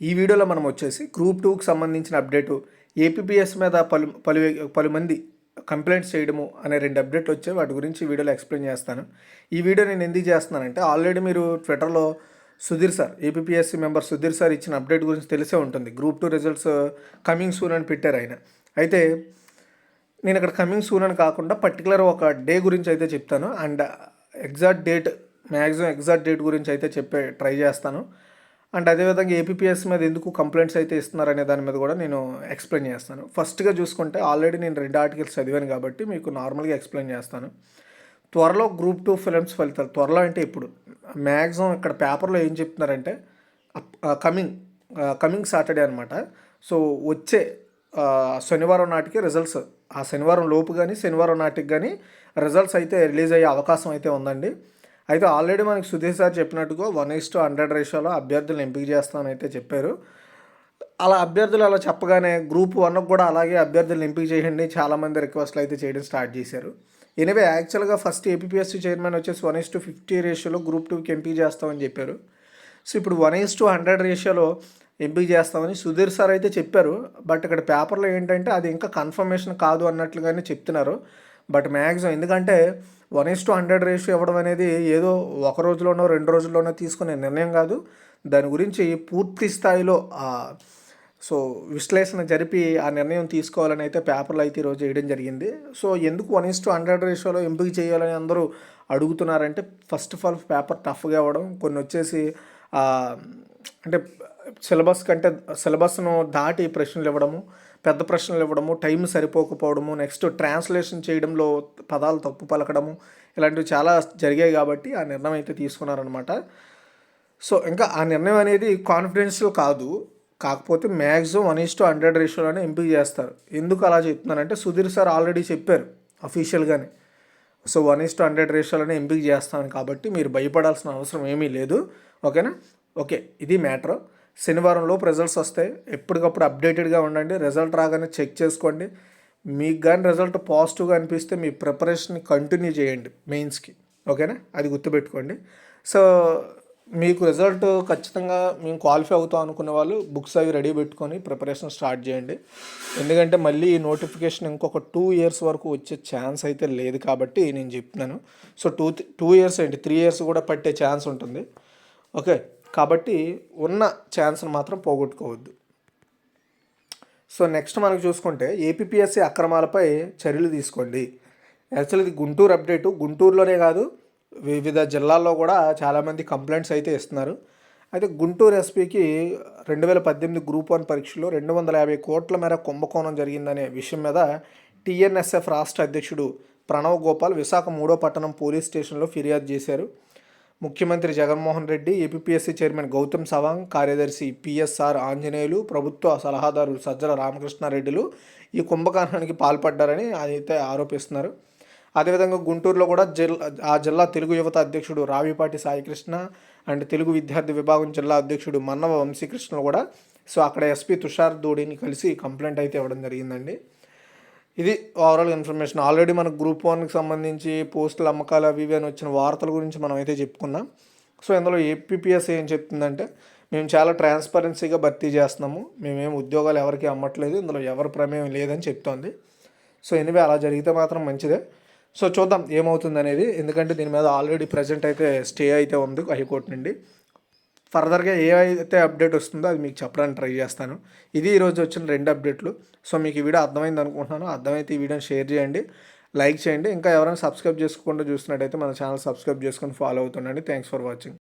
ఈ వీడియోలో మనం వచ్చేసి గ్రూప్ టూకి సంబంధించిన అప్డేటు ఏపీపీఎస్ మీద పలు పలు పలు మంది కంప్లైంట్స్ చేయడము అనే రెండు అప్డేట్లు వచ్చాయి. వాటి గురించి వీడియోలో ఎక్స్ప్లెయిన్ చేస్తాను. ఈ వీడియో నేను ఎందుకు చేస్తున్నానంటే ఆల్రెడీ మీరు ట్విట్టర్లో Sudhir sir APSC member Sudhir sir ఇచ్చిన అప్డేట్ గురించి తెలిసే ఉంటుంది. Group two results coming soon అని పెట్టారు ఆయన. అయితే నేను ఇక్కడ కమింగ్ సూన్ అని కాకుండా పర్టికులర్ ఒక డే గురించి అయితే చెప్తాను. And exact date maximum exact date గురించి అయితే చెప్పే ట్రై చేస్తాను. అండ్ అదేవిధంగా ఏపీఎస్ మీద ఎందుకు కంప్లైంట్స్ అయితే ఇస్తున్నారనే దాని మీద కూడా నేను ఎక్స్ప్లెయిన్ చేస్తాను. ఫస్ట్గా చూసుకుంటే ఆల్రెడీ నేను రెండు ఆర్టికల్స్ చదివాను కాబట్టి మీకు నార్మల్గా ఎక్స్ప్లెయిన్ చేస్తాను. త్వరలో గ్రూప్ టూ ఫిలిమ్స్ ఫలితాలు త్వరలో అంటే ఇప్పుడు మ్యాక్సిమం ఇక్కడ పేపర్లో ఏం చెప్తున్నారంటే కమింగ్ కమింగ్ సాటర్డే అనమాట సో వచ్చే శనివారం నాటికి రిజల్ట్స్ ఆ శనివారం లోపు కానీ శనివారం నాటికి కానీ రిజల్ట్స్ అయితే రిలీజ్ అయ్యే అవకాశం అయితే ఉందండి. అయితే ఆల్రెడీ మనకి సుధీర్ సార్ చెప్పినట్టుగా వన్ ఇస్ టు హండ్రెడ్ రేషియోలో అభ్యర్థులను ఎంపిక చేస్తామని అయితే చెప్పారు. అలా అభ్యర్థులు అలా చెప్పగానే గ్రూప్ వన్కి కూడా అలాగే అభ్యర్థులను ఎంపిక చేయండి చాలామంది రిక్వెస్ట్లు అయితే చేయడం స్టార్ట్ చేశారు. ఎనివే యాక్చువల్గా ఫస్ట్ ఏపీఎస్సీ చైర్మన్ వచ్చేసి వన్ ఇస్ టు ఫిఫ్టీ రేషియోలో గ్రూప్ టూకి ఎంపిక చేస్తామని చెప్పారు. సో ఇప్పుడు వన్ ఇస్ టు హండ్రెడ్ రేషియోలో ఎంపిక చేస్తామని సుధీర్ సార్ అయితే చెప్పారు. బట్ ఇక్కడ పేపర్లో ఏంటంటే అది ఇంకా కన్ఫర్మేషన్ కాదు అన్నట్లుగానే చెప్తున్నారు. బట్ మ్యాక్సిమం ఎందుకంటే one is to hundred ratio ఇవ్వడం అనేది ఏదో ఒక రోజులోనో రెండు రోజుల్లోనో తీసుకునే నిర్ణయం కాదు. దాని గురించి పూర్తి స్థాయిలో సో విశ్లేషణ జరిపి ఆ నిర్ణయం తీసుకోవాలని అయితే పేపర్లు అయితే ఈరోజు వేయడం జరిగింది. సో ఎందుకు వన్ ఇస్ టు హండ్రెడ్ రేషియోలో ఎంపిక చేయాలని అందరూ అడుగుతున్నారంటే ఫస్ట్ ఆఫ్ ఆల్ పేపర్ టఫ్గా ఇవ్వడం కొన్ని వచ్చేసి అంటే సిలబస్ కంటే సిలబస్ను దాటి ప్రశ్నలు ఇవ్వడము పెద్ద ప్రశ్నలు ఇవ్వడము టైం సరిపోకపోవడము నెక్స్ట్ ట్రాన్స్లేషన్ చేయడంలో పదాలు తప్పు పలకడము ఇలాంటివి చాలా జరిగాయి కాబట్టి ఆ నిర్ణయం అయితే తీసుకున్నారనమాట సో ఇంకా ఆ నిర్ణయం అనేది కాన్ఫిడెన్షియల్ కాదు. కాకపోతే maximum one is to hundred రేషియోలోనే ఎంపిక చేస్తారు. ఎందుకు అలా చెప్తున్నానంటే సుధీర్ సార్ ఆల్రెడీ చెప్పారు అఫీషియల్గానే so one is to hundred రేషియోలోనే ఎంపిక చేస్తాను కాబట్టి మీరు భయపడాల్సిన అవసరం ఏమీ లేదు. ఓకేనా? ఓకే ఇది మ్యాటర్ శనివారంలోపు రిజల్ట్స్ వస్తాయి ఎప్పటికప్పుడు అప్డేటెడ్గా ఉండండి. రిజల్ట్ రాగానే చెక్ చేసుకోండి. మీకు కానీ రిజల్ట్ పాజిటివ్గా అనిపిస్తే మీ ప్రిపరేషన్ కంటిన్యూ చేయండి మెయిన్స్కి ఓకేనా అది గుర్తుపెట్టుకోండి. సో మీకు రిజల్ట్ ఖచ్చితంగా మేము క్వాలిఫై అవుతాం అనుకునే వాళ్ళు బుక్స్ అవి రెడీ పెట్టుకొని ప్రిపరేషన్ స్టార్ట్ చేయండి. ఎందుకంటే మళ్ళీ ఈ నోటిఫికేషన్ ఇంకొక టూ ఇయర్స్ వరకు వచ్చే ఛాన్స్ అయితే లేదు కాబట్టి నేను చెప్తున్నాను సో టూ టూ ఇయర్స్ ఏంటి? త్రీ ఇయర్స్ కూడా పట్టే ఛాన్స్ ఉంటుంది. ఓకే కాబట్టి ఉన్న ఛాన్స్ని మాత్రం పోగొట్టుకోవద్దు. సో నెక్స్ట్ మనకు చూసుకుంటే ఏపీఎస్సీ అక్రమాలపై చర్యలు తీసుకోండి. యాక్చువల్ ఇది గుంటూరు అప్డేటు గుంటూరులోనే కాదు వివిధ జిల్లాల్లో కూడా చాలామంది కంప్లైంట్స్ అయితే ఇస్తున్నారు. అయితే గుంటూరు ఎస్పీకి రెండు వేల పద్దెనిమిది గ్రూప్ వన్ పరీక్షలో రెండు వందల యాభై కోట్ల మేర కుంభకోణం జరిగిందనే విషయం మీద టీఎన్ఎస్ఎఫ్ రాష్ట్ర అధ్యక్షుడు ప్రణవ్ గోపాల్ విశాఖ మూడో పట్టణం పోలీస్ స్టేషన్లో ఫిర్యాదు చేశారు. ముఖ్యమంత్రి జగన్మోహన్ రెడ్డి ఏపీఎస్సీ చైర్మన్ గౌతమ్ సవాంగ్ కార్యదర్శి పిఎస్ఆర్ ఆంజనేయులు ప్రభుత్వ సలహాదారు సజ్జల రామకృష్ణారెడ్డిలు ఈ కుంభకోణానికి పాల్పడ్డారని అయితే ఆరోపిస్తున్నారు. అదేవిధంగా గుంటూరులో కూడా జిల్లా ఆ జిల్లా తెలుగు యువత అధ్యక్షుడు రావిపాటి సాయికృష్ణ అండ్ తెలుగు విద్యార్థి విభాగం జిల్లా అధ్యక్షుడు మన్నవ వంశీకృష్ణ కూడా సో అక్కడ ఎస్పీ తుషార్ దూడిని కలిసి కంప్లైంట్ అయితే ఇవ్వడం జరిగిందండి. ఇది ఓవరాల్ ఇన్ఫర్మేషన్ ఆల్రెడీ మన గ్రూప్ వన్కి సంబంధించి పోస్టుల అమ్మకాలు అవి ఇవి అని వచ్చిన వార్తల గురించి మనం అయితే చెప్పుకున్నాం. సో ఇందులో ఏపీపీఎస్ ఏం చెప్తుందంటే మేము చాలా ట్రాన్స్పరెన్సీగా భర్తీ చేస్తున్నాము. మేమేం ఉద్యోగాలు ఎవరికి అమ్మట్లేదు. ఇందులో ఎవరి ప్రమేయం లేదని చెప్తోంది. సో ఎనివే అలా జరిగితే మాత్రం మంచిదే. సో చూద్దాం ఏమవుతుంది అనేది ఎందుకంటే దీని మీద ఆల్రెడీ ప్రజెంట్ అయితే స్టే అయితే ఉంది హైకోర్టు నుండి. ఫర్దర్గా ఏవైతే అప్డేట్ వస్తుందో అది మీకు చెప్పడానికి ట్రై చేస్తాను. ఇది ఈరోజు వచ్చిన రెండు అప్డేట్లు. సో మీకు ఈ వీడియో అర్థమైంది అనుకుంటున్నాను. అర్థమైతే ఈ వీడియోని షేర్ చేయండి లైక్ చేయండి. ఇంకా ఎవరైనా సబ్స్క్రైబ్ చేసుకోకుండా చూస్తున్నట్టయితే మన ఛానల్ సబ్స్క్రైబ్ చేసుకొని ఫాలో అవుతుండండి. Thanks for watching.